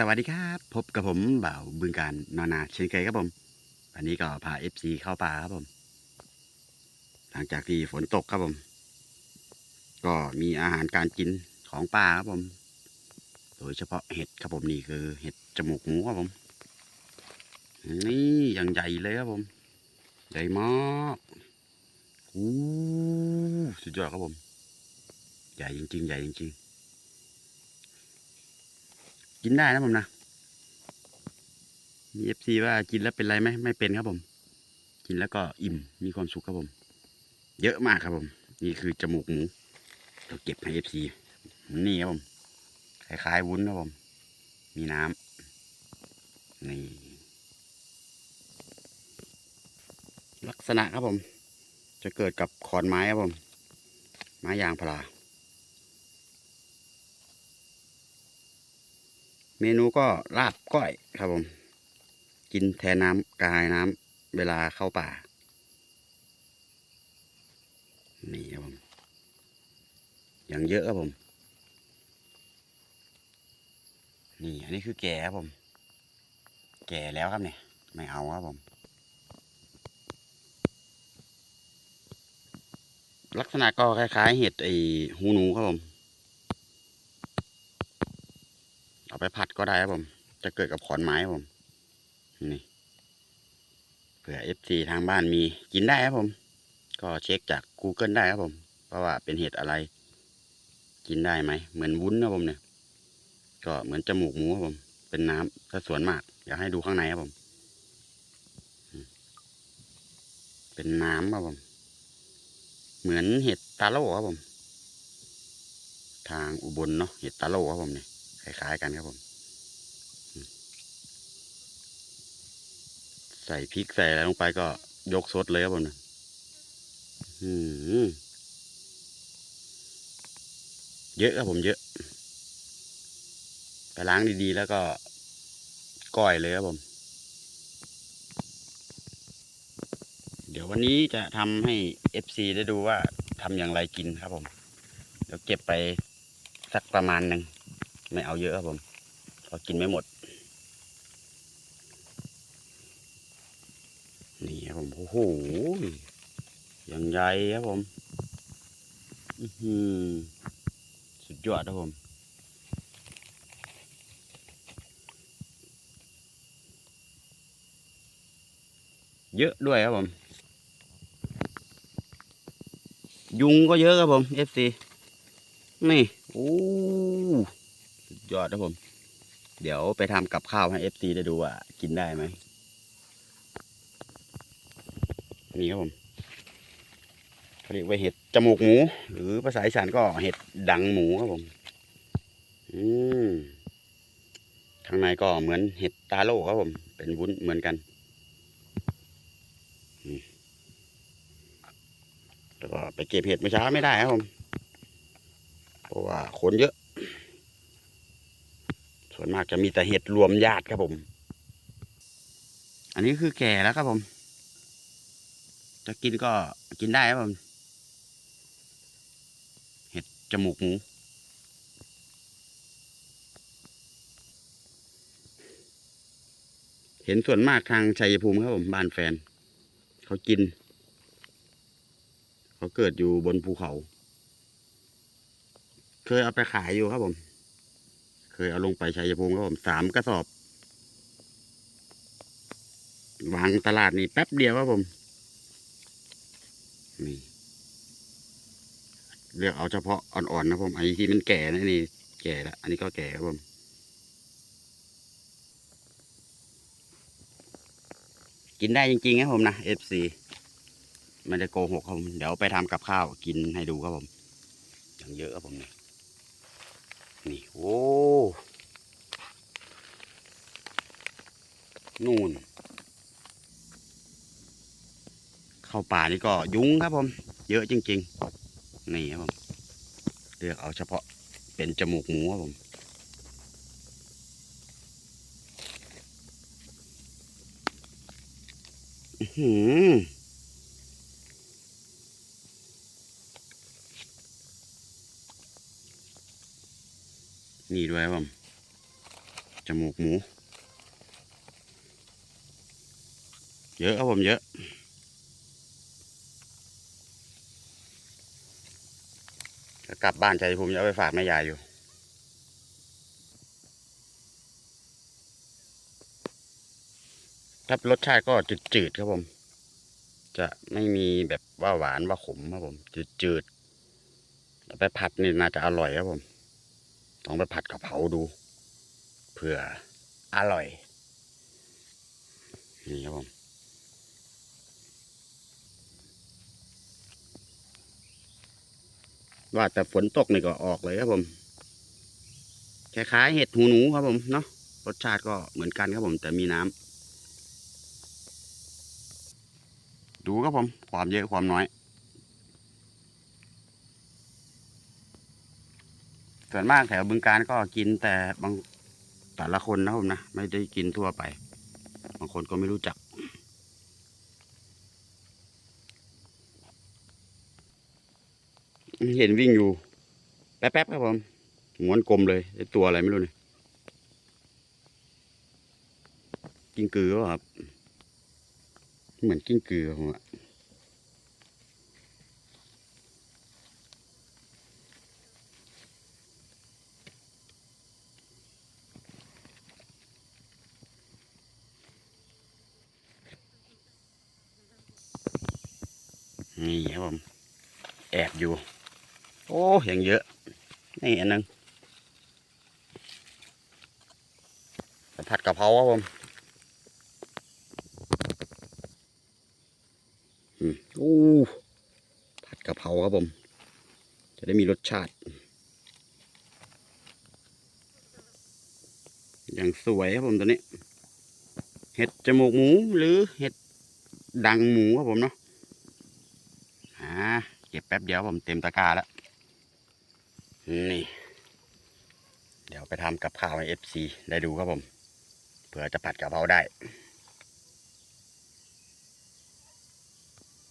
สวัสดีครับ พบกับผมบ่าวบึงการนอนนาเช่นเคยครับผมวันนี้ก็พาเอฟซีเข้าป่าครับผม หลังจากที่ฝนตกครับผม ก็มีอาหารการกินของป่าครับผม โดยเฉพาะเห็ดครับผมนี่คือ เห็ดจมูกหมูครับผม นี่อย่างใหญ่เลยครับผม ใหญ่มากอู้สุดยอดครับผม ใหญ่จริงๆ ใหญ่จริงๆ กินได้นะผมนะมีเอฟซีว่ากินแล้วเป็นไรไหมไม่เป็นครับผม กินแล้วก็อิ่มมีความสุขครับผม เยอะมากครับผม นี่คือจมูกหมูเราเก็บให้เอฟซีนี่ครับผมคล้ายๆวุ้นครับผม มีน้ำนี่ลักษณะครับผม จะเกิดกับขอนไม้ครับผม ไม้ยางพารา เมนูก็ลาบก้อยครับผม กินแทนน้ำกายน้ำเวลาเข้าป่า นี่ครับผม อย่างเยอะครับผม นี่อันนี้คือแก่ครับผม แก่แล้วครับเนี่ย ไม่เอาครับผม ลักษณะก็คล้ายๆเห็ดไอหูหนูครับผม เอาไปผัดก็ได้ครับผม จะเกิดกับขอนไม้ครับผมนี่เผื่อ FC ทางบ้านมีกินได้ครับผม ก็เช็คจาก Google ได้ครับผม เพราะว่าเป็นเห็ดอะไร กินได้ไหม เหมือนวุ้นนะผมเนี่ย ก็เหมือนจมูกหมูครับผม เป็นน้ำถ้าสวนมากอยากให้ดูข้างในครับผม เป็นน้ำครับผม เหมือนเห็ดตาโล่ครับผม ทางอุบลเนาะเห็ดตาโล่ครับผมเนี่ย ล้ายๆกันครับผม ใส่พริกใส่อะไรลงไปก็ยกซดเลยครับผมนะอืมเยอะครับผมเยอะไปล้างดีๆ แล้วก็ก้อยเลยครับผม เดี๋ยววันนี้จะทำให้ FC ได้ดูว่าทำอย่างไรกินครับผม เดี๋ยวเก็บไปสักประมาณหนึ่ง ไม่เอาเยอะครับผมเพราะกินไม่หมด นี่ครับผมโอ้โหย่างใหญ่ครับผมอือหือสุดยอดครับผมเยอะด้วยครับผม ยุงก็เยอะครับผม FC นี่ โอ้ ยอดครับผม เดี๋ยวไปทำกับข้าวให้ FC ได้ดูว่ากินได้ไหมนี่ครับผมเขาเรียกว่าเห็ดจมูกหมู หรือภาษาอีสานก็เห็ดดังหมูครับผม อืมข้างในก็เหมือนเห็ดตาโล่ครับผม เป็นวุ้นเหมือนกัน แล้วก็ไปเก็บเห็ดเมื่อเช้าไม่ได้ครับผม เพราะว่าคนเยอะ ส่วนมากจะมีแต่เห็ดรวมญาติครับผม อันนี้คือแก่แล้วครับผม จะกินก็กินได้ครับผม เห็ดจมูกหมูเห็นส่วนมากทางชัยภูมิครับผมบ้านแฟน เขากิน เขาเกิดอยู่บนภูเขา เคยเอาไปขายอยู่ครับผม เคยเอาลงไปชัยภูมิครับผมสามกระสอบ วางตลาดนี่แป๊บเดียวครับผมนี่เลือกเอาเฉพาะอ่อนๆนะผมไอ้ที่มันแก่นะนี่แก่แล้วอันนี้ก็แก่ครับผมกินได้จริงๆครับผมนะ FC ไม่ได้โกหกครับผมเดี๋ยวไปทำกับข้าวกินให้ดูครับผมอย่างเยอะครับผมเนี่ย นี่ โอ้นู่น เข้าป่านี่ก็ยุงครับผม เยอะจริง ๆ นี่ครับผม เลือกเอาเฉพาะเป็นจมูกหมูครับผมอื้อ นี่ด้วยครับผมจมูกหมู เยอะครับผมเยอะ จะกลับบ้านใจภูมิจะเอาไปฝากแม่ยายอยู่ครับรสชาติก็จืดๆครับผม จะไม่มีแบบว่าหวานว่าขมครับผม จืดๆไปผัดนี่น่าจะอร่อยครับผม ต้องไปผัดกะเพราดูเผื่ออร่อย นี่ครับผมว่าแต่ฝนตกนี่ก็ออกเลยครับผมคล้ายๆเห็ดหูหนูครับผมเนาะรสชาติก็เหมือนกันครับผม แต่มีน้ำดูครับผม ความเยอะความน้อย ส่วนมากแถวบึงการก็กินแต่บางแต่ละคนนะผมนะ ไม่ได้กินทั่วไป บางคนก็ไม่รู้จัก เห็นวิ่งอยู่ แป๊บๆครับผมม้วนกลมเลยตัวอะไรไม่รู้เนี่ยกิ้งกือครับ เหมือนกิ้งกือผมอะ นี่ครับผม แอบอยู่ โอ้ยังเยอะ นี่อันหนึงผัดกะเพราครับผมอือผัดกะเพราครับผม จะได้มีรสชาติ อย่างสวยครับผมตัวนี้ เห็ดจมูกหมูหรือเห็ดดังหมูครับผมเนาะ เก็บแป๊บเดียวผมเต็มตะกร้าแล้ว นี่ เดี๋ยวไปทำกับข้าวให้เอฟซีได้ดูครับผม เผื่อจะผัดกะเพราได้